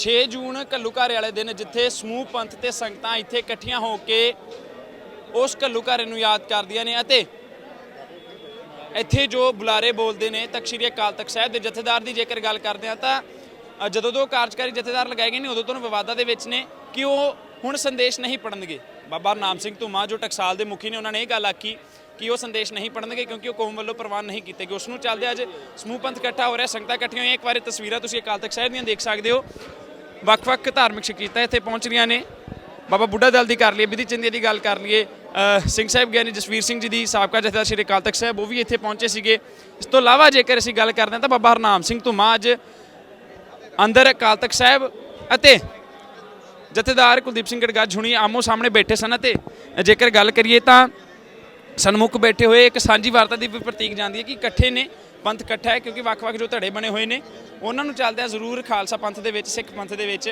6 ਜੂਨ ਘੱਲੂਘਾਰੇ ਵਾਲੇ ਦਿਨ ਜਿੱਥੇ ਸਮੂਹ ਪੰਥ ਤੇ ਸੰਗਤਾਂ ਇੱਥੇ ਇਕੱਠੀਆਂ ਹੋ ਕੇ ਉਸ ਘੱਲੂਘਾਰੇ ਨੂੰ ਯਾਦ ਕਰਦੀਆਂ ਨੇ ਅਤੇ ਇੱਥੇ ਜੋ ਬੁਲਾਰੇ ਬੋਲਦੇ ਨੇ, ਤਖਤ ਸ੍ਰੀ ਅਕਾਲ ਤਖਤ ਸਾਹਿਬ ਦੇ ਜਥੇਦਾਰ ਦੀ ਜੇਕਰ ਗੱਲ ਕਰਦੇ ਆ ਤਾਂ ਜਦੋਂ ਤੋਂ ਕਾਰਜਕਾਰੀ ਜਥੇਦਾਰ ਲਗਾਏ ਗਏ ਨੇ, ਉਦੋਂ ਤੋਂ ਵਿਵਾਦਾਂ ਦੇ ਵਿੱਚ ਨੇ ਕਿ ਉਹ ਹੁਣ ਸੰਦੇਸ਼ ਨਹੀਂ ਪੜਨਗੇ ਬਾਬਾ ਨਾਮ ਸਿੰਘ ਧੂਮਾ ਜੋ ਟਕਸਾਲ ਦੇ ਮੁਖੀ ਨੇ, ਉਹਨਾਂ ਨੇ ਇਹ ਗੱਲ ਆਖੀ ਕਿ ਉਹ ਸੰਦੇਸ਼ ਨਹੀਂ ਪੜਨਗੇ ਕਿਉਂਕਿ ਉਹ ਕੌਮ ਵੱਲੋਂ ਪ੍ਰਵਾਨ ਨਹੀਂ ਕੀਤੇ ਗਏ। ਉਸ ਨੂੰ ਚੱਲਦੇ ਅੱਜ ਸਮੂਹ ਪੰਥ ਇਕੱਠਾ ਹੋ ਰਿਹਾ, ਸੰਗਤਾਂ ਇਕੱਠੀਆਂ ਹੋਈਆਂ। ਇੱਕ ਵਾਰੀ ਤਸਵੀਰਾਂ ਤੁਸੀਂ ਅਕਾਲ ਤਖਤ ਸਾਹਿਬ ਦੀਆਂ ਦੇਖ ਸਕਦੇ ਹੋ। ਵੱਖ-ਵੱਖ ਧਾਰਮਿਕ ਸ਼ਖਸੀਅਤਾਂ ਇੱਥੇ ਪਹੁੰਚ ਰਹੀਆਂ ਨੇ। ਬਾਬਾ ਬੁੱਢਾ ਦਲ ਦੀ ਕਰ ਲਈਏ, ਵਿਧੀ ਚੰਦੀ ਦੀ ਗੱਲ ਕਰ ਲਈਏ। ਸਿੰਘ ਸਾਹਿਬ ਗਿਆਨੀ ਜਸਵੀਰ ਸਿੰਘ ਜੀ ਦੀ, ਸਾਬਕਾ ਜਥੇਦਾਰ ਸ਼੍ਰੀ ਅਕਾਲ ਤਖਤ ਸਾਹਿਬ, ਉਹ ਵੀ ਇੱਥੇ ਪਹੁੰਚੇ ਸੀਗੇ। ਇਸ ਤੋਂ ਇਲਾਵਾ ਜੇਕਰ ਅਸੀਂ ਗੱਲ ਕਰਦੇ ਹਾਂ ਤਾਂ ਬਾਬਾ ਹਰਨਾਮ ਸਿੰਘ ਧੁਮਾ ਅੱਜ ਅੰਦਰ ਅਕਾਲ ਤਖਤ ਸਾਹਿਬ ਅਤੇ ਜਥੇਦਾਰ ਕੁਲਦੀਪ ਸਿੰਘ ਗੜਗੱਜ ਹੁਣੀ ਆਮੋ ਸਾਹਮਣੇ ਬੈਠੇ ਸਨ ਅਤੇ ਜੇਕਰ ਗੱਲ ਕਰੀਏ ਤਾਂ ਸਨਮੁਖ ਬੈਠੇ ਹੋਏ, ਇੱਕ ਸਾਂਝੀ ਵਾਰਤਾ ਦੀ ਵੀ ਪ੍ਰਤੀਕ ਜਾਂਦੀ ਹੈ ਕਿ ਇਕੱਠੇ ਨੇ। ਪੰਥ ਇਕੱਠਾ ਹੈ ਕਿਉਂਕਿ ਵੱਖ-ਵੱਖ ਜੋ ਧੜੇ ਬਣੇ ਹੋਏ ਨੇ ਉਹਨਾਂ ਨੂੰ ਚੱਲਦਿਆਂ ਜ਼ਰੂਰ ਖਾਲਸਾ ਪੰਥ ਦੇ ਵਿੱਚ ਸਿੱਖ ਪੰਥ ਦੇ ਵਿੱਚ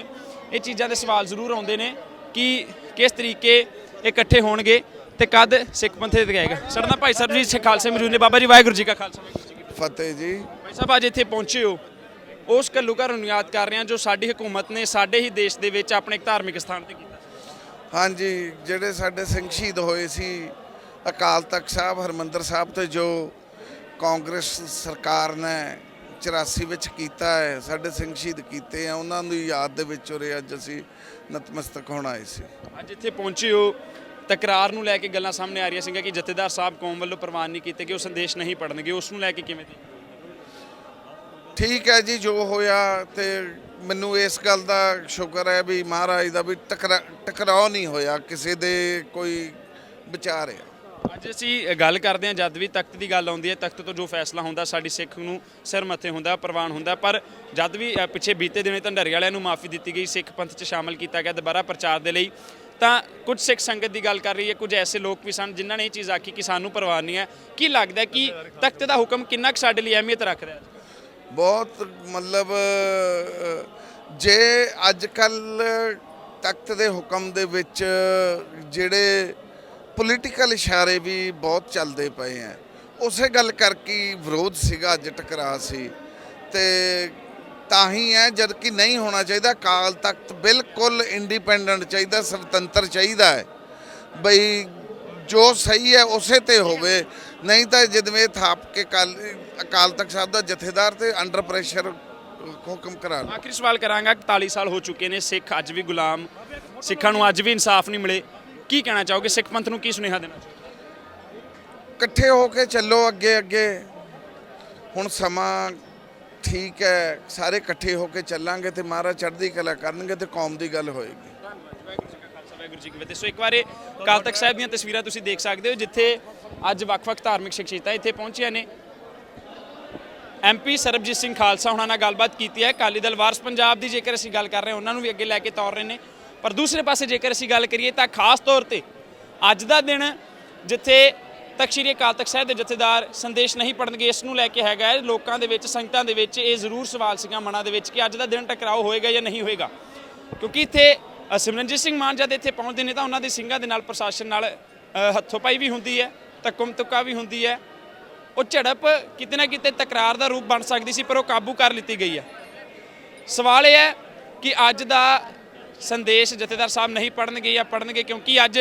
ਇਹ ਚੀਜ਼ਾਂ ਦੇ ਸਵਾਲ ਜ਼ਰੂਰ ਆਉਂਦੇ ਨੇ ਕਿ ਕਿਸ ਤਰੀਕੇ ਇਕੱਠੇ ਹੋਣਗੇ ਤੇ ਕਦ ਸਿੱਖ ਪੰਥ ਤੇ ਗਏਗਾ। ਸਾਡਾ ਨਾਲ ਭਾਈ ਸਾਹਿਬ ਜੀ ਸਿੱਖ ਖਾਲਸੇ ਮੌਜੂਦ ਨੇ ਬਾਬਾ ਜੀ ਵਾਹਿਗੁਰੂ ਜੀ ਕਾ ਖਾਲਸਾ। ਫਤਿਹ। ਫਤਿਹ ਜੀ। ਭਾਈ ਸਾਹਿਬ ਅੱਜ ਇੱਥੇ ਪਹੁੰਚੇ ਹੋ। ਉਸ ਘੱਲੂਘਾਰ ਨੂੰ ਯਾਦ ਕਰ ਰਹੇ ਹਾਂ ਜੋ ਸਾਡੀ ਹਕੂਮਤ ਨੇ ਸਾਡੇ ਹੀ ਦੇਸ਼ ਦੇ ਵਿੱਚ ਆਪਣੇ ਇੱਕ ਧਾਰਮਿਕ ਸਥਾਨ ਤੇ ਕੀਤਾ। ਹਾਂਜੀ ਜਿਹੜੇ ਸਾਡੇ ਸਿੰਘ ਸ਼ਹੀਦ ਹੋਏ ਸੀ ਅਕਾਲ ਤਖਤ ਸਾਹਿਬ ਹਰਮੰਦਰ ਸਾਹਿਬ ਤੇ ਜੋ ਕਾਂਗਰਸ ਸਰਕਾਰ ਨੇ 84 ਵਿੱਚ ਕੀਤਾ ਹੈ ਸਾਡੇ ਸਿੰਘ ਸ਼ਹੀਦ ਕੀਤੇ ਆ ਉਹਨਾਂ ਦੀ ਯਾਦ ਦੇ ਵਿੱਚ ਉਰੇ ਅੱਜ ਅਸੀਂ ਨਤਮਸਤਕ ਹੋਣ ਆਏ ਸੀ। ਅੱਜ ਇੱਥੇ ਪਹੁੰਚੇ ਹੋ ਤਕਰਾਰ ਨੂੰ ਲੈ ਕੇ ਗੱਲਾਂ ਸਾਹਮਣੇ ਆ ਰਹੀਆਂ ਸੀਗਾ ਕਿ ਜਥੇਦਾਰ ਸਾਹਿਬ ਕੌਮ ਵੱਲੋਂ ਪ੍ਰਵਾਨ ਨਹੀਂ ਕੀਤੇ ਕਿ ਉਹ ਸੰਦੇਸ਼ ਨਹੀਂ ਪੜਨਗੇ ਉਸ ਨੂੰ ਲੈ ਕੇ ਕਿਵੇਂ ਦੀ ਠੀਕ ਹੈ ਜੀ ਜੋ ਹੋਇਆ ਤੇ ਮੈਨੂੰ ਇਸ ਗੱਲ ਦਾ ਸ਼ੁਕਰ ਹੈ ਵੀ ਮਹਾਰਾਜ ਦਾ ਵੀ ਟਕਰਾ ਟਕਰਾਅ ਨਹੀਂ ਹੋਇਆ ਕਿਸੇ ਦੇ ਕੋਈ ਵਿਚਾਰ ਆ ਅੱਜ ਅਸੀਂ ਗੱਲ ਕਰਦੇ ਹਾਂ ਜਦ ਵੀ ਤਖਤ ਦੀ ਗੱਲ ਆਉਂਦੀ ਹੈ ਤਖਤ ਤੋਂ ਜੋ ਫੈਸਲਾ ਹੁੰਦਾ ਸਾਡੀ ਸਿੱਖ ਨੂੰ ਸਿਰ ਮੱਥੇ ਹੁੰਦਾ ਪ੍ਰਵਾਨ ਹੁੰਦਾ। ਪਰ ਜਦ ਵੀ ਅ, ਪਿੱਛੇ ਬੀਤੇ ਦਿਨੇ ਢੰਡਾਰੀ ਵਾਲਿਆਂ ਨੂੰ ਮਾਫੀ ਦਿੱਤੀ ਗਈ ਸਿੱਖ ਪੰਥ 'ਚ ਸ਼ਾਮਲ ਕੀਤਾ ਗਿਆ ਦੁਬਾਰਾ ਪ੍ਰਚਾਰ ਦੇ ਲਈ ਤਾਂ ਕੁਝ ਸਿੱਖ ਸੰਗਤ ਦੀ ਗੱਲ ਕਰ ਰਹੀ ਹੈ ਕੁਝ ਐਸੇ ਲੋਕ ਵੀ ਸਨ ਜਿਨ੍ਹਾਂ ਨੇ ਇਹ ਚੀਜ਼ ਆਖੀ ਕਿ ਸਾਨੂੰ ਪ੍ਰਵਾਨ ਨਹੀਂ ਹੈ। ਕੀ ਲੱਗਦਾ ਹੈ ਕਿ ਤਖਤ ਦਾ ਹੁਕਮ ਕਿੰਨਾ ਕੁ ਸਾਡੇ ਲਈ ਅਹਿਮੀਅਤ ਰੱਖਦਾ ਹੈ? ਬਹੁਤ ਮਤਲਬ ਅ, ਜੇ ਅੱਜ ਕੱਲ ਤਖਤ ਦੇ ਹੁਕਮ ਦੇ ਵਿੱਚ ਜਿਹੜੇ ਪੋਲੀਟੀਕਲ ਇਸ਼ਾਰੇ ਵੀ ਬਹੁਤ ਚੱਲਦੇ ਪਏ ਆ। ਉਸੇ ਗੱਲ ਕਰਕੇ ਵਿਰੋਧ ਸੀਗਾ, ਅੱਜ ਟਕਰਾ ਸੀ। ਤੇ ਤਾਂ ਹੀ ਹੈ ਜਦ ਕਿ ਨਹੀਂ ਹੋਣਾ ਚਾਹੀਦਾ ਕਾਲ ਤਖਤ ਬਿਲਕੁਲ ਇੰਡੀਪੈਂਡੈਂਟ ਚਾਹੀਦਾ, ਸੁਤੰਤਰ ਚਾਹੀਦਾ ਹੈ ਬਈ, ਜੋ ਸਹੀ ਹੈ ਉਸੇ ਤੇ ਹੋਵੇ। ਨਹੀਂ ਤਾਂ ਜਦਵੇਂ ਥਾਪ ਕੇ ਕਾਲ ਅਕਾਲ ਤਖਤ ਸਾਹਿਬ ਦਾ ਜਥੇਦਾਰ ਤੇ ਅੰਡਰ ਪ੍ਰੈਸ਼ਰ ਹੁਕਮ ਕਰਾ ਲਓ। ਆਖਰੀ ਸਵਾਲ ਕਰਾਂਗਾ 41 ਸਾਲ ਹੋ ਚੁੱਕੇ ਨੇ, ਸਿੱਖ ਅੱਜ ਵੀ ਗੁਲਾਮ, ਸਿੱਖਾਂ ਨੂੰ ਅੱਜ ਵੀ ਇਨਸਾਫ ਨਹੀਂ ਮਿਲੇ। ਕੀ ਕਹਿਣਾ ਚਾਹੋਗੇ? ਸਿੱਖ ਪੰਥ ਨੂੰ ਕੀ ਸੁਨੇਹਾ ਦੇਣਾ ਚਾਹੋਗੇ? ਇਕੱਠੇ ਹੋ ਕੇ ਚੱਲੋ ਅੱਗੇ ਅੱਗੇ। ਹੁਣ ਸਮਾਂ ਠੀਕ ਹੈ। ਸਾਰੇ ਇਕੱਠੇ ਹੋ ਕੇ ਚੱਲਾਂਗੇ ਤੇ ਮਹਾਰਾਜ ਚੜ੍ਹਦੀ ਕਲਾ ਕਰਨਗੇ ਤੇ ਕੌਮ ਦੀ ਗੱਲ ਹੋਏਗੀ। ਵਾਹਿਗੁਰੂ ਜੀ ਕਾ ਫਤਿਹ। ਸੋ ਇੱਕ ਵਾਰੇ ਕਾਲ ਤਖਤ ਸਾਹਿਬ ਦੀਆਂ ਤਸਵੀਰਾਂ ਤੁਸੀਂ ਦੇਖ ਸਕਦੇ ਹੋ ਜਿੱਥੇ ਅੱਜ ਵੱਖ-ਵੱਖ ਧਾਰਮਿਕ ਸ਼ਖਸੀਅਤਾਂ ਇੱਥੇ ਪਹੁੰਚੀਆਂ ਨੇ। ਐਮਪੀ ਸਰਬਜੀਤ ਸਿੰਘ ਖਾਲਸਾ ਉਹਨਾਂ ਨਾਲ ਗੱਲਬਾਤ ਕੀਤੀ ਹੈ। ਅਕਾਲੀ ਦਲ ਵਾਰਸ ਪੰਜਾਬ ਦੀ ਜੇਕਰ ਅਸੀਂ ਗੱਲ ਕਰ ਰਹੇ ਹਾਂ ਉਹਨਾਂ ਨੂੰ ਵੀ ਅੱਗੇ ਲੈ ਕੇ ਤੋਰ ਰਹੇ ਨੇ। ਪਰ ਦੂਸਰੇ ਪਾਸੇ ਜੇਕਰ ਅਸੀਂ ਗੱਲ ਕਰੀਏ ਤਾਂ ਖਾਸ ਤੌਰ ਤੇ ਅੱਜ ਦਾ ਦਿਨ ਜਿੱਥੇ ਤਖ਼ਤ ਸ੍ਰੀ ਅਕਾਲ ਤਖਤ ਸਾਹਿਬ ਦੇ ਜਥੇਦਾਰ ਸੰਦੇਸ਼ ਨਹੀਂ ਪੜਨਗੇ ਇਸ ਨੂੰ ਲੈ ਕੇ ਹੈਗਾ ਲੋਕਾਂ ਦੇ ਵਿੱਚ, ਸੰਗਤਾਂ ਦੇ ਵਿੱਚ ਇਹ ਜ਼ਰੂਰ ਸਵਾਲ ਸੀਗਾ ਮਨਾਂ ਦੇ ਵਿੱਚ ਕਿ ਅੱਜ ਦਾ ਦਿਨ ਟਕਰਾਓ ਹੋਏਗਾ ਜਾਂ ਨਹੀਂ ਹੋਏਗਾ। ਕਿਉਂਕਿ ਇੱਥੇ ਸਿਮਰਨਜੀਤ ਸਿੰਘ ਮਾਨ ਜਦ ਇੱਥੇ ਪਹੁੰਚਦੇ ਨੇ ਤਾਂ ਉਹਨਾਂ ਦੇ ਸਿੰਘਾਂ ਦੇ ਨਾਲ ਪ੍ਰਸ਼ਾਸਨ ਨਾਲ ਹੱਥੋਂ-ਪਾਈ ਵੀ ਹੁੰਦੀ ਹੈ ਤੱਕਮ ਤੁੱਕਾ ਵੀ ਹੁੰਦੀ ਹੈ। ਉਹ ਝੜਪ ਕਿਤੇ ਨਾ ਕਿਤੇ ਤਕਰਾਰ ਦਾ ਰੂਪ ਬਣ ਸਕਦੀ ਸੀ, ਪਰ ਉਹ ਕਾਬੂ ਕਰ ਲਿੱਤੀ ਗਈ ਹੈ। ਸਵਾਲ ਇਹ ਹੈ ਕਿ ਅੱਜ ਦਾ ਸੰਦੇਸ਼ ਜਥੇਦਾਰ ਸਾਹਿਬ ਨਹੀਂ ਪੜਨਗੇ ਜਾਂ ਪੜਨਗੇ ਕਿਉਂਕਿ ਅੱਜ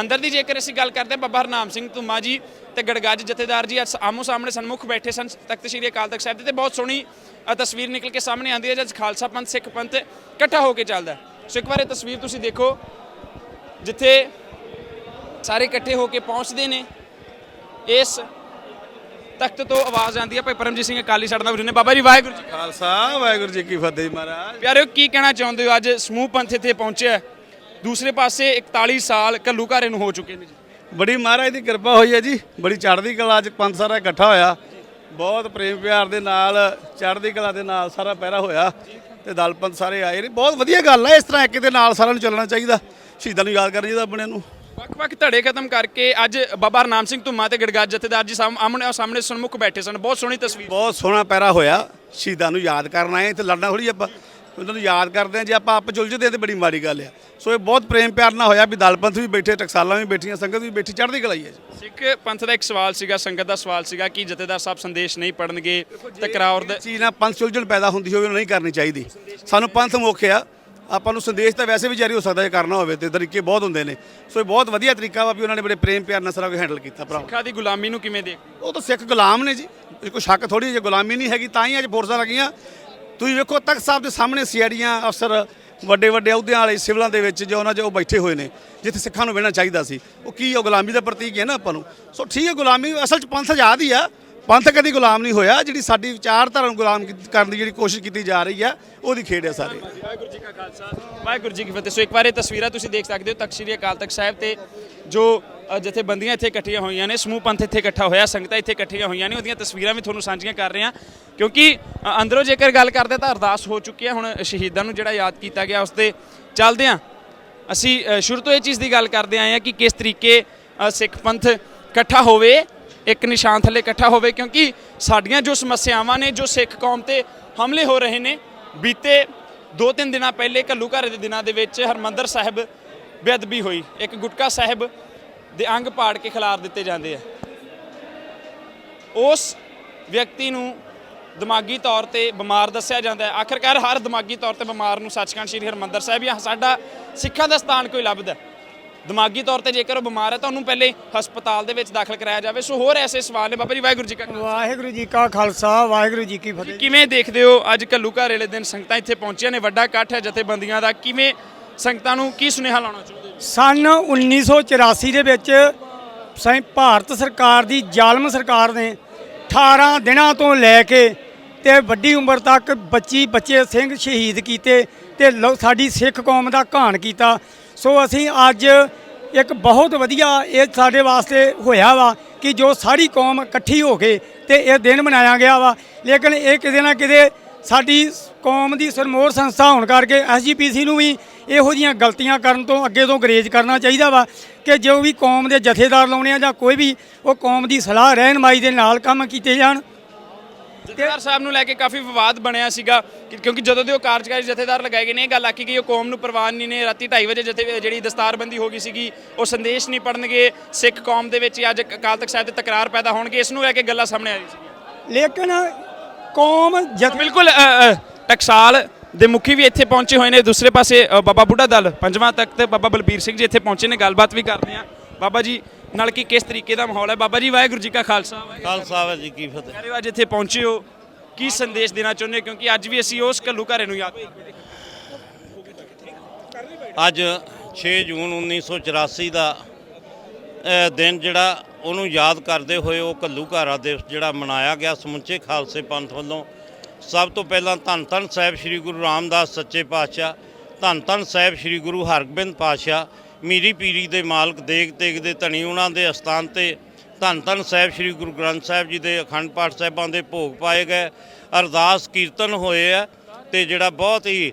ਅੰਦਰ ਦੀ ਜੇਕਰ ਅਸੀਂ ਗੱਲ ਕਰਦੇ ਹਾਂ, ਬਾਬਾ ਹਰਨਾਮ ਸਿੰਘ ਧੁੰਮਾ ਜੀ ਤੇ ਗੜਗੱਜ ਜਥੇਦਾਰ ਜੀ ਅੱਜ ਆਮੋ ਸਾਹਮਣੇ ਸਨਮੁਖ ਬੈਠੇ ਸਨ, ਤਖਤ ਸ੍ਰੀ ਅਕਾਲ ਤਖਤ ਸਾਹਿਬ ਦੇ ਤੇ ਬਹੁਤ ਸੋਹਣੀ ਤਸਵੀਰ ਨਿਕਲ ਕੇ ਸਾਹਮਣੇ ਆਉਂਦੀ ਹੈ ਜਦ ਖਾਲਸਾ ਪੰਥ, ਸਿੱਖ ਪੰਥ ਇਕੱਠਾ ਹੋ ਕੇ ਚੱਲਦਾ ਸੋ ਇੱਕ ਵਾਰ ਇਹ ਤਸਵੀਰ ਤੁਸੀਂ ਦੇਖੋ, ਜਿੱਥੇ ਸਾਰੇ ਇਕੱਠੇ ਹੋ ਕੇ ਪਹੁੰਚਦੇ ਨੇ, ਇਸ ਤਖਤ ਤੋਂ ਆਵਾਜ਼ ਆਉਂਦੀ ਹੈ ਭਾਈ ਪਰਮਜੀਤ ਸਿੰਘ ਅਕਾਲੀ ਸਾਡੇ ਨਾਲ ਨੇ ਬਾਬਾ ਜੀ ਵਾਹਿਗੁਰੂ ਜੀ ਖਾਲਸਾ ਵਾਹਿਗੁਰੂ ਜੀ ਕੀ ਫਤਿਹ ਜੀ ਮਹਾਰਾਜ। ਪਿਆਰਿਓ ਕੀ ਕਹਿਣਾ ਚਾਹੁੰਦੇ ਹੋ? ਅੱਜ ਸਮੂਹ ਪੰਥ ਇੱਥੇ ਪਹੁੰਚਿਆ ਹੈ। ਦੂਸਰੇ ਪਾਸੇ 41 ਸਾਲ ਘੱਲੂਘਾਰੇ ਨੂੰ ਹੋ ਚੁੱਕੇ ਨੇ ਜੀ। ਬੜੀ ਮਹਾਰਾਜ ਦੀ ਕਿਰਪਾ ਹੋਈ ਹੈ ਜੀ। ਬੜੀ ਚੜ੍ਹਦੀ ਕਲਾ ਚ ਪੰਜ ਸਾਰਾ ਇਕੱਠਾ ਹੋਇਆ। ਬਹੁਤ ਪ੍ਰੇਮ ਪਿਆਰ ਦੇ ਨਾਲ ਚੜ੍ਹਦੀ ਕਲਾ ਦੇ ਨਾਲ ਸਾਰਾ ਪਹਿਰਾ ਹੋਇਆ ਤੇ ਦਲ ਪੰਥ ਸਾਰੇ ਆਏ ਨੇ। ਬਹੁਤ ਵਧੀਆ ਗੱਲ ਹੈ ਇਸ ਤਰ੍ਹਾਂ ਇੱਕ ਦੇ ਨਾਲ ਸਾਰਿਆਂ ਨੂੰ ਚੱਲਣਾ ਚਾਹੀਦਾ। ਸ਼ਹੀਦਾਂ ਨੂੰ ਯਾਦ ਕਰਨਾ ਚਾਹੀਦਾ ਆਪਣੇ ਨੂੰ। ਵੱਖ-ਵੱਖ ਧੜੇ ਖਤਮ ਕਰਕੇ ਅੱਜ ਬਾਬਾ ਹਰਨਾਮ ਸਿੰਘ ਧੁੰਮਾ ਤੇ ਗੜਗੱਜ ਜਥੇਦਾਰ ਜੀ ਸਾਹਮ- ਆਮਣੇ ਸਾਹਮਣੇ ਸਨਮੁਖ ਬੈਠੇ ਸਨ। ਬਹੁਤ ਸੋਹਣੀ ਤਸਵੀਰ। ਬਹੁਤ ਸੋਹਣਾ ਪਹਿਰਾ ਹੋਇਆ। ਸ਼ਹੀਦਾਂ ਨੂੰ ਯਾਦ ਕਰਨ ਆਏ ਤੇ ਲੜਨਾ ਥੋੜੀ ਆਪਾਂ। ਉਹਨਾਂ ਨੂੰ ਯਾਦ ਕਰਦੇ ਆ ਜੇ ਆਪਾਂ ਆਪ ਜੁਲਝਦੇ ਤੇ ਬੜੀ ਮਾੜੀ ਗੱਲ ਆ। ਸੋ ਇਹ ਬਹੁਤ ਪ੍ਰੇਮ ਪਿਆਰ ਨਾਲ ਹੋਇਆ ਵੀ ਦਲ ਪੰਥ ਵੀ ਬੈਠੇ ਟਕਸਾਲਾਂ ਵੀ ਬੈਠੀਆਂ ਸੰਗਤ ਵੀ ਬੈਠੀ ਚੜ੍ਹਦੀ ਕਲਾਈ ਹੈ ਸਿੱਖ ਪੰਥ ਦਾ ਇੱਕ ਸਵਾਲ ਸੀਗਾ ਸੰਗਤ ਦਾ ਸਵਾਲ ਸੀਗਾ ਕਿ ਜਥੇਦਾਰ ਸਾਹਿਬ ਸੰਦੇਸ਼ ਨਹੀਂ ਪੜਨਗੇ ਟਕਰਾਅ ਦੇ ਚੀਜ਼ ਨਾਲ ਪੰਥ ਚੁਲਝਣ ਪੈਦਾ ਹੁੰਦੀ ਹੋਵੇ ਉਹ ਨਹੀਂ ਕਰਨੀ ਚਾਹੀਦੀ। ਸਾਨੂੰ ਪੰਥ ਮੁੱਖ ਆ। ਆਪਾਂ ਨੂੰ ਸੰਦੇਸ਼ ਤਾਂ ਵੈਸੇ ਵੀ ਜਾਰੀ ਹੋ ਸਕਦਾ ਜੇ ਕਰਨਾ ਹੋਵੇ ਤੇ ਤਰੀਕੇ ਬਹੁਤ ਹੁੰਦੇ ਨੇ। ਸੋ ਇਹ ਬਹੁਤ ਵਧੀਆ ਤਰੀਕਾ ਵਾ ਵੀ ਉਹਨਾਂ ਨੇ ਬੜੇ ਪ੍ਰੇਮ ਪਿਆਰ ਨਾਲ ਸਾਰਾ ਕੁਝ ਹੈਂਡਲ ਕੀਤਾ ਭਰਾ ਸਿੱਖਾਂ ਦੀ ਗੁਲਾਮੀ ਨੂੰ ਕਿਵੇਂ ਦੇਖ ਉਹ ਤਾਂ ਸਿੱਖ ਗੁਲਾਮ ਨੇ ਜੀ। ਕੋਈ ਸ਼ੱਕ ਥੋੜੀ ਜੇ ਗੁਲਾਮੀ ਨਹੀਂ ਹੈਗੀ ਤਾਂ ਹੀ ਅੱਜ ਫੋਰਸਾਂ ਲੱਗੀਆਂ। ਤੁਸੀਂ ਵੇਖੋ ਤਖਤ ਸਾਹਿਬ ਦੇ ਸਾਹਮਣੇ ਸੀਆਈਡੀਆਂ ਅਫਸਰ ਵੱਡੇ ਵੱਡੇ ਅਹੁਦਿਆਂ ਵਾਲੇ ਸਿਵਲਾਂ ਦੇ ਵਿੱਚ ਜੋ ਉਹਨਾਂ 'ਚ ਉਹ ਬੈਠੇ ਹੋਏ ਨੇ ਜਿੱਥੇ ਸਿੱਖਾਂ ਨੂੰ ਬਹਿਣਾ ਚਾਹੀਦਾ ਸੀ। ਉਹ ਕੀ ਉਹ ਗੁਲਾਮੀ ਦਾ ਪ੍ਰਤੀਕ ਹੈ ਨਾ ਆਪਾਂ ਨੂੰ। ਸੋ ਠੀਕ ਹੈ ਗੁਲਾਮੀ ਅਸਲ 'ਚ ਪੰਥ ਆਜ਼ਾਦ ਹੀ ਆ। ਪੰਥ ਕਦੀ ਗੁਲਾਮ ਨਹੀਂ ਹੋਇਆ, ਜਿਹੜੀ ਸਾਡੀ ਵਿਚਾਰਧਾਰਾ ਨੂੰ ਗੁਲਾਮ ਕਰਨ ਦੀ ਜਿਹੜੀ ਕੋਸ਼ਿਸ਼ ਕੀਤੀ ਜਾ ਰਹੀ ਹੈ ਉਹਦੀ ਖੇਡ ਹੈ ਸਾਰੇ। ਵਾਹਿਗੁਰੂ ਜੀ ਕਾ ਖਾਲਸਾ, ਵਾਹਿਗੁਰੂ ਜੀ ਕੀ ਫਤਿਹ। ਸੋ ਇੱਕ ਵਾਰ ਇਹ ਤਸਵੀਰਾਂ ਤੁਸੀਂ ਦੇਖ ਸਕਦੇ ਹੋ, ਤਖਤ ਸ੍ਰੀ ਅਕਾਲ ਤਖਤ ਸਾਹਿਬ ਤੇ ਜੋ ਜਥੇਬੰਦੀਆਂ ਇੱਥੇ ਇਕੱਠੀਆਂ ਹੋਈਆਂ ਨੇ, ਸਮੂਹ ਪੰਥ ਇੱਥੇ ਇਕੱਠਾ ਹੋਇਆ, ਸੰਗਤਾਂ ਇੱਥੇ ਇਕੱਠੀਆਂ ਹੋਈਆਂ ਨੇ, ਉਹਦੀਆਂ ਤਸਵੀਰਾਂ ਵੀ ਤੁਹਾਨੂੰ ਸਾਂਝੀਆਂ ਕਰ ਰਹੇ ਹਾਂ। ਕਿਉਂਕਿ ਅੰਦਰੋਂ ਜੇਕਰ ਗੱਲ ਕਰਦੇ ਤਾਂ ਅਰਦਾਸ ਹੋ ਚੁੱਕੀ ਹੈ, ਹੁਣ ਸ਼ਹੀਦਾਂ ਨੂੰ ਜਿਹੜਾ ਯਾਦ ਕੀਤਾ ਗਿਆ, ਉਸ ਤੇ ਚੱਲਦੇ ਹਾਂ। ਅਸੀਂ ਸ਼ੁਰੂ ਤੋਂ ਇਹ ਚੀਜ਼ ਦੀ ਗੱਲ ਕਰਦੇ ਆਏ ਹਾਂ ਕਿ ਕਿਸ ਤਰੀਕੇ ਸਿੱਖ ਪੰਥ ਇਕੱਠਾ ਹੋਵੇ ਇੱਕ ਨਿਸ਼ਾਨ ਥੱਲੇ ਇਕੱਠਾ ਹੋਵੇ ਕਿਉਂਕਿ ਸਾਡੀਆਂ ਜੋ ਸਮੱਸਿਆਵਾਂ ਨੇ, ਜੋ ਸਿੱਖ ਕੌਮ ਤੇ ਹਮਲੇ ਹੋ ਰਹੇ ਨੇ, ਬੀਤੇ ਦੋ ਤਿੰਨ ਦਿਨਾਂ ਪਹਿਲੇ ਘੱਲੂ ਘਰ ਦੇ ਦਿਨਾਂ ਦੇ ਵਿੱਚ ਹਰਮੰਦਰ ਸਾਹਿਬ ਬੇਅਦਬੀ ਹੋਈ। ਇੱਕ ਗੁਟਕਾ ਸਾਹਿਬ ਦੇ ਅੰਗ ਪਾੜ ਕੇ ਖਿਲਾਰ ਦਿੱਤੇ ਜਾਂਦੇ ਆ। ਉਸ ਵਿਅਕਤੀ ਨੂੰ ਦਿਮਾਗੀ ਤੌਰ ਤੇ ਬਿਮਾਰ ਦੱਸਿਆ ਜਾਂਦਾ ਹੈ। ਆਖਰਕਾਰ ਹਰ ਦਿਮਾਗੀ ਤੌਰ ਤੇ ਬਿਮਾਰ ਨੂੰ ਸੱਚਖੰਡ ਸ੍ਰੀ ਹਰਮੰਦਰ ਸਾਹਿਬ ਜਾਂ ਸਾਡਾ ਸਿੱਖਾਂ ਦਾ ਸਥਾਨ ਕੋਈ ਲੱਭਦਾ ਦਿਮਾਗੀ ਤੌਰ ਤੇ ਜੇਕਰ ਉਹ ਬਿਮਾਰ ਹੈ ਤਾਂ ਉਹਨੂੰ ਪਹਿਲੇ ਹਸਪਤਾਲ ਦੇ ਵਿੱਚ ਦਾਖਲ ਕਰਾਇਆ ਜਾਵੇ। ਸੋ ਹੋਰ ਐਸੇ ਸਵਾਲ ਨੇ ਬਾਬਾ ਜੀ ਵਾਹਿਗੁਰੂ ਜੀ ਕਾ ਖਾਲਸਾ। ਵਾਹਿਗੁਰੂ ਜੀ ਕਾ ਖਾਲਸਾ ਵਾਹਿਗੁਰੂ ਜੀ ਕੀ ਫਤਿਹ। ਕਿਵੇਂ ਦੇਖਦੇ ਹੋ ਅੱਜ ਘੱਲੂ ਘਰ ਵਾਲੇ ਦਿਨ ਸੰਗਤਾਂ ਇੱਥੇ ਪਹੁੰਚੀਆਂ ਨੇ? ਵੱਡਾ ਇਕੱਠ ਹੈ ਜਥੇਬੰਦੀਆਂ ਦਾ। ਕਿਵੇਂ ਸੰਗਤਾਂ ਨੂੰ ਕੀ ਸੁਨੇਹਾ ਲਾਉਣਾ ਚਾਹੁੰਦੇ ਹੋ? ਸਨ 1984 ਦੇ ਵਿੱਚ ਸੰ ਭਾਰਤ ਸਰਕਾਰ ਦੀ ਜ਼ਾਲਮ ਸਰਕਾਰ ਨੇ 18 ਦਿਨਾਂ ਤੋਂ ਲੈ ਕੇ ਤੇ ਵੱਡੀ ਉਮਰ ਤੱਕ ਬੱਚੀ ਬੱਚੇ ਸਿੰਘ ਸ਼ਹੀਦ ਕੀਤੇ। ਤੇ ਲੋ- ਸਾਡੀ ਸਿੱਖ ਕੌਮ ਦਾ ਘਾਣ ਕੀਤਾ। ਸੋ ਅਸੀਂ ਅੱਜ ਇੱਕ ਬਹੁਤ ਵਧੀਆ ਇਹ ਸਾਡੇ ਵਾਸਤੇ ਹੋਇਆ ਵਾ ਕਿ ਜੋ ਸਾਰੀ ਕੌਮ ਇਕੱਠੀ ਹੋ ਕੇ ਤੇ ਇਹ ਦਿਨ ਮਨਾਇਆ ਗਿਆ ਵਾ। ਲੇਕਿਨ ਇਹ ਕਿਤੇ ਨਾ ਕਿਤੇ ਸਾਡੀ ਕੌਮ ਦੀ ਸਰਮੋਰ ਸੰਸਥਾ ਹੋਣ ਕਰਕੇ ਐਸਜੀਪੀਸੀ ਨੂੰ ਵੀ ਇਹੋ ਜੀਆਂ ਗਲਤੀਆਂ ਕਰਨ ਤੋਂ ਅੱਗੇ ਤੋਂ ਗਰੇਜ ਕਰਨਾ ਚਾਹੀਦਾ ਵਾ ਕਿ ਜੋ ਵੀ ਕੌਮ ਦੇ ਜਥੇਦਾਰ ਲਾਉਣੇ ਆ ਜਾਂ ਕੋਈ ਵੀ ਉਹ ਕੌਮ ਦੀ ਸਲਾਹ ਰਹਿਨਮਾਈ ਦੇ ਨਾਲ ਕੰਮ ਕੀਤੇ ਜਾਣ। ਜਥੇਦਾਰ ਸਾਹਿਬ ਨੂੰ ਲੈ ਕੇ ਕਾਫੀ ਵਿਵਾਦ ਬਣਿਆ ਸੀਗਾ ਕਿ- ਕਿਉਂਕਿ ਜਦੋਂ ਦੇ ਉਹ ਕਾਰਜਕਾਰੀ ਜਥੇਦਾਰ ਲਗਾਏ ਗਏ ਨੇ ਇਹ ਗੱਲ ਆਖੀ ਗਈ ਉਹ ਕੌਮ ਨੂੰ ਪ੍ਰਵਾਨ ਨਹੀਂ ਨੇ। ਰਾਤੀ 2:30 ਵਜੇ ਜਥੇ ਜਿਹੜੀ ਦਸਤਾਰਬੰਦੀ ਹੋ ਗਈ ਸੀਗੀ ਉਹ ਸੰਦੇਸ਼ ਨਹੀਂ ਪੜਨਗੇ ਸਿੱਖ ਕੌਮ ਦੇ ਵਿੱਚ ਅੱਜ ਅਕਾਲ ਤਖਤ ਸਾਹਿਬ ਤੇ ਤਕਰਾਰ ਪੈਦਾ ਹੋਣਗੇ। ਇਸ ਨੂੰ ਲੈ ਕੇ ਗੱਲਾਂ ਸਾਹਮਣੇ ਆ ਰਹੀ ਸੀ ਲੇਕਿਨ ਕੌਮ ਜਥ ਬਿਲਕੁਲ ਅ, ਅ, ਟਕਸਾਲ ਦੇ ਮੁਖੀ ਵੀ ਇੱਥੇ ਪਹੁੰਚੇ ਹੋਏ ਨੇ। ਦੂਸਰੇ ਪਾਸੇ ਅ, ਬਾਬਾ ਬੁੱਢਾ ਦਲ ਪੰਜਵਾਂ ਤਖਤ ਤੇ ਬਾਬਾ ਬਲਬੀਰ ਸਿੰਘ ਜੀ ਇੱਥੇ ਪਹੁੰਚੇ ਨੇ। ਗੱਲਬਾਤ ਵੀ ਕਰਦੇ ਆ ਬਾਬਾ ਜੀ ਨਾਲ ਕੀ ਕਿਸ ਤਰੀਕੇ ਦਾ ਮਾਹੌਲ ਹੈ? ਬਾਬਾ ਜੀ ਵਾਹਿਗੁਰੂ ਜੀ ਕਾ ਖਾਲਸਾ। ਖਾਲਸਾ ਵਾਹਿਗੁਰੂ ਜੀ ਕੀ ਫਤਿਹ। ਸਾਰੇ ਅੱਜ ਇੱਥੇ ਪਹੁੰਚੇ ਹੋ। ਕੀ ਸੰਦੇਸ਼ ਦੇਣਾ ਚਾਹੁੰਦੇ ਹੋ? ਕਿਉਂਕਿ ਅੱਜ ਵੀ ਅਸੀਂ ਉਸ ਘੱਲੂ ਘਾਰੇ ਨੂੰ ਯਾਦ ਅੱਜ 6 ਜੂਨ 1984 ਦਾ ਇਹ ਦਿਨ ਜਿਹੜਾ ਉਹਨੂੰ ਯਾਦ ਕਰਦੇ ਹੋਏ ਉਹ ਕੱਲੂ ਘਾਰਾ ਦਿਵਸ ਜਿਹੜਾ ਮਨਾਇਆ ਗਿਆ ਸਮੁੱਚੇ ਖਾਲਸੇ ਪੰਥ ਵੱਲੋਂ। ਸਭ ਤੋਂ ਪਹਿਲਾਂ ਧੰਨ ਧੰਨ ਸਾਹਿਬ ਸ੍ਰੀ ਗੁਰੂ ਰਾਮਦਾਸ ਸੱਚੇ ਪਾਤਸ਼ਾਹ ਧੰਨ ਧੰਨ ਸਾਹਿਬ ਸ੍ਰੀ ਗੁਰੂ ਹਰਗੋਬਿੰਦ ਪਾਤਸ਼ਾਹ ਮੀਰੀ ਪੀਰੀ ਦੇ ਮਾਲਕ ਦੇਗ ਤੇਗ ਦੇ ਧਣੀ, ਉਹਨਾਂ ਦੇ ਅਸਥਾਨ ਤੇ ਧੰਨ ਧੰਨ ਸਾਹਿਬ ਸ੍ਰੀ ਗੁਰੂ ਗ੍ਰੰਥ ਸਾਹਿਬ ਜੀ ਦੇ ਅਖੰਡ ਪਾਠ ਸਾਹਿਬਾਂ ਦੇ ਭੋਗ ਪਾਏ ਗਏ। ਅਰਦਾਸ ਕੀਰਤਨ ਹੋਏ ਆ ਤੇ ਜਿਹੜਾ ਬਹੁਤ ਹੀ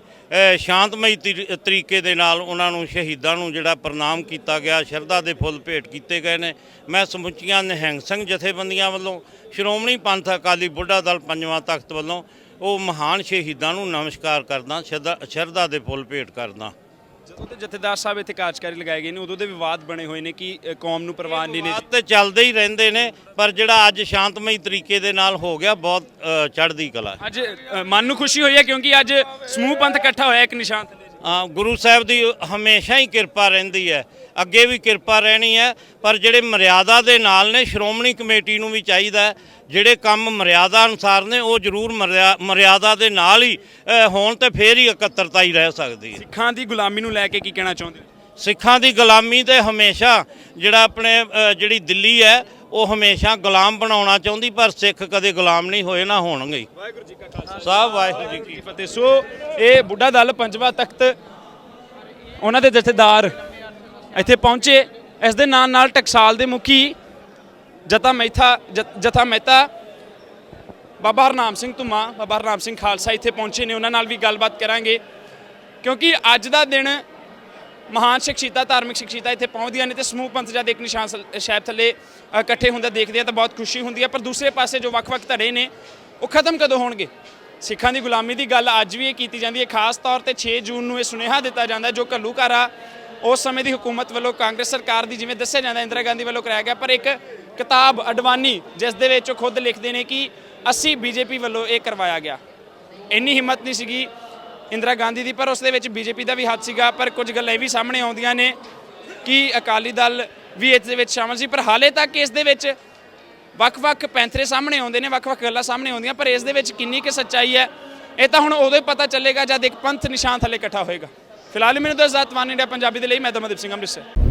ਸ਼ਾਂਤਮਈ ਤਰੀ- ਤਰੀਕੇ ਦੇ ਨਾਲ ਉਹਨਾਂ ਨੂੰ, ਸ਼ਹੀਦਾਂ ਨੂੰ ਜਿਹੜਾ ਪ੍ਰਣਾਮ ਕੀਤਾ ਗਿਆ, ਸ਼ਰਧਾ ਦੇ ਫੁੱਲ ਭੇਟ ਕੀਤੇ ਗਏ ਨੇ। ਮੈਂ ਸਮੁੱਚੀਆਂ ਨਿਹੰਗ ਸਿੰਘ ਜਥੇਬੰਦੀਆਂ ਵੱਲੋਂ, ਸ਼੍ਰੋਮਣੀ ਪੰਥ ਅਕਾਲੀ ਬੁੱਢਾ ਦਲ ਪੰਜਵਾਂ ਤਖਤ ਵੱਲੋਂ ਉਹ ਮਹਾਨ ਸ਼ਹੀਦਾਂ ਨੂੰ ਨਮਸਕਾਰ ਕਰਦਾ, ਸ਼ਰਧਾ ਸ਼ਰਧਾ ਦੇ ਫੁੱਲ ਭੇਟ ਕਰਦਾ। ਜਦੋਂ ਤੇ ਜਥੇਦਾਰ ਸਾਹਿਬ ਇੱਥੇ ਕਾਰਜਕਾਰੀ ਲਗਾਏ ਗਏ ਨੇ ਉਦੋਂ ਦੇ ਵਿਵਾਦ ਬਣੇ ਹੋਏ ਨੇ ਕਿ ਅ, ਕੌਮ ਨੂੰ ਪ੍ਰਵਾਨ ਨਹੀਂ ਨੇ ਤੇ ਚੱਲਦੇ ਹੀ ਰਹਿੰਦੇ ਨੇ ਪਰ ਜਿਹੜਾ ਅੱਜ ਸ਼ਾਂਤਮਈ ਤਰੀਕੇ ਦੇ ਨਾਲ ਹੋ ਗਿਆ ਬਹੁਤ ਅ, ਚੜ੍ਹਦੀ ਕਲਾ ਅੱਜ ਅ, ਮਨ ਨੂੰ ਖੁਸ਼ੀ ਹੋਈ ਹੈ ਕਿਉਂਕਿ ਅੱਜ ਸਮੂਹ ਪੰਥ ਇਕੱਠਾ ਹੋਇਆ ਇੱਕ ਨਿਸ਼ਾਨ ਥੱਲੇ ਗੁਰੂ ਸਾਹਿਬ ਦੀ ਹਮੇਸ਼ਾ ਹੀ ਕਿਰਪਾ ਰਹਿੰਦੀ ਹੈ। ਅੱਗੇ ਵੀ ਕਿਰਪਾ ਰਹਿਣੀ ਹੈ ਪਰ ਜਿਹੜੇ ਮਰਿਆਦਾ ਦੇ ਨਾਲ ਨੇ ਸ਼੍ਰੋਮਣੀ ਕਮੇਟੀ ਨੂੰ ਵੀ ਚਾਹੀਦਾ ਜਿਹੜੇ ਕੰਮ ਮਰਿਆਦਾ ਅਨੁਸਾਰ ਨੇ ਉਹ ਜ਼ਰੂਰ ਮਰਿਆ- ਮਰਿਆਦਾ ਦੇ ਨਾਲ ਹੀ ਹੋਣ ਤੇ ਫੇਰ ਹੀ ਇਕੱਤਰਤਾ ਹੀ ਰਹਿ ਸਕਦੀ ਹੈ। ਸਿੱਖਾਂ ਦੀ ਗੁਲਾਮੀ ਨੂੰ ਲੈ ਕੇ ਕੀ ਕਹਿਣਾ ਚਾਹੁੰਦੇ ਹੋ? ਸਿੱਖਾਂ ਦੀ ਗੁਲਾਮੀ ਤੇ ਹਮੇਸ਼ਾ ਜਿਹੜਾ ਆਪਣੇ ਜਿਹੜੀ ਦਿੱਲੀ ਹੈ ਉਹ ਹਮੇਸ਼ਾ ਗੁਲਾਮ ਬਣਾਉਣਾ ਚਾਹੁੰਦੀ ਪਰ ਸਿੱਖ ਕਦੇ ਗੁਲਾਮ ਨਹੀਂ ਹੋਏ ਨਾ ਹੋਣਗੇ। ਵਾਹਿਗੁਰੂ ਜੀ ਕਾ ਖਾਲਸਾ। ਸਾਹਿਬ ਵਾਹਿਗੁਰੂ ਜੀ ਕੀ ਫਤਿਹ। ਸੋ ਇਹ ਬੁੱਢਾ ਦਲ ਪੰਜਵਾਂ ਤਖਤ ਉਹਨਾਂ ਦੇ ਜਥੇਦਾਰ ਇੱਥੇ ਪਹੁੰਚੇ। ਇਸ ਦੇ ਨਾਲ ਨਾਲ ਟਕਸਾਲ ਦੇ ਮੁਖੀ ਜਤਾ ਮਹਿਤਾ ਜਥ- ਜਥਾ ਮਹਿਤਾ ਬਾਬਾ ਹਰਨਾਮ ਸਿੰਘ ਧੁਮਾ ਬਾਬਾ ਹਰਨਾਮ ਸਿੰਘ ਖਾਲਸਾ ਇੱਥੇ ਪਹੁੰਚੇ ਨੇ। ਉਹਨਾਂ ਨਾਲ ਵੀ ਗੱਲਬਾਤ ਕਰਾਂਗੇ। ਕਿਉਂਕਿ ਅੱਜ ਦਾ ਦਿਨ ਮਹਾਨ ਸ਼ਖਸੀਅਤਾਂ, ਧਾਰਮਿਕ ਸ਼ਖਸੀਅਤਾਂ ਇੱਥੇ ਪਹੁੰਚਦੀਆਂ ਨੇ ਤੇ ਸਮੂਹ ਪੰਥ ਜਦ ਇੱਕ ਨਿਸ਼ਾਨ ਸ- ਥੱਲੇ ਇਕੱਠੇ ਹੁੰਦੇ ਦੇਖਦੇ ਆ ਤਾਂ ਬਹੁਤ ਖੁਸ਼ੀ ਹੁੰਦੀ ਹੈ ਪਰ ਦੂਸਰੇ ਪਾਸੇ ਜੋ ਵੱਖ-ਵੱਖ ਧੜੇ ਨੇ, ਉਹ ਖਤਮ ਕਦੋਂ ਹੋਣਗੇ? ਸਿੱਖਾਂ ਦੀ ਗੁਲਾਮੀ ਦੀ ਗੱਲ ਅੱਜ ਵੀ ਇਹ ਕੀਤੀ ਜਾਂਦੀ ਹੈ। ਖਾਸ ਤੌਰ ਤੇ 6 ਜੂਨ ਨੂੰ ਇਹ ਸੁਨੇਹਾ ਦਿੱਤਾ ਜਾਂਦਾ ਜੋ ਘੱਲੂਘਾਰਾ ਉਸ ਸਮੇਂ ਦੀ ਹਕੂਮਤ ਵੱਲੋਂ ਕਾਂਗਰਸ ਸਰਕਾਰ ਦੀ, ਜਿਵੇਂ ਦੱਸਿਆ ਜਾਂਦਾ, ਇੰਦਰਾ ਗਾਂਧੀ ਵੱਲੋਂ ਕਰਾਇਆ ਗਿਆ। ਪਰ ਇੱਕ ਕਿਤਾਬ ਅਡਵਾਨੀ, ਜਿਸ ਦੇ ਵਿੱਚ ਉਹ ਖੁਦ ਲਿਖਦੇ ਨੇ ਕਿ ਅਸੀਂ ਬੀਜੇਪੀ ਵੱਲੋਂ ਇਹ ਕਰਵਾਇਆ ਗਿਆ। ਇੰਨੀ ਹਿੰਮਤ ਨਹੀਂ ਸੀਗੀ ਇੰਦਰਾ ਗਾਂਧੀ ਦੀ, ਪਰ ਉਸ ਦੇ ਵਿੱਚ ਬੀਜੇਪੀ ਦਾ ਵੀ ਹੱਥ ਸੀਗਾ। ਪਰ ਕੁਝ ਗੱਲਾਂ ਇਹ ਵੀ ਸਾਹਮਣੇ ਆਉਂਦੀਆਂ ਨੇ ਕਿ ਅਕਾਲੀ ਦਲ ਵੀ ਇਸ ਦੇ ਵਿੱਚ ਸ਼ਾਮਲ ਸੀ, ਪਰ ਹਾਲੇ ਤੱਕ ਇਸ ਦੇ ਵਿੱਚ ਵੱਖ-ਵੱਖ ਪੈਂਥਰੇ ਸਾਹਮਣੇ ਆਉਂਦੇ ਨੇ, ਵੱਖ-ਵੱਖ ਗੱਲਾਂ ਸਾਹਮਣੇ ਆਉਂਦੀਆਂ, ਪਰ ਇਸ ਦੇ ਵਿੱਚ ਕਿੰਨੀ ਕੁ ਸੱਚਾਈ ਹੈ, ਇਹ ਤਾਂ ਹੁਣ ਉਦੋਂ ਹੀ ਪਤਾ ਚੱਲੇਗਾ ਜਦ ਇੱਕ ਪੰਥ ਨਿਸ਼ਾਨ ਥੱਲੇ ਇਕੱਠਾ ਹੋਏਗਾ। ਫਿਲਹਾਲ ਮੈਨੂੰ ਤਾਂ ਇਜਾਜ਼ਤ ਇੰਡੀਆ ਪੰਜਾਬੀ ਦੇ ਲਈ, ਮੈਂ ਦਮਨਦੀਪ ਸਿੰਘ ਅੰਮ੍ਰਿਤਸਰ।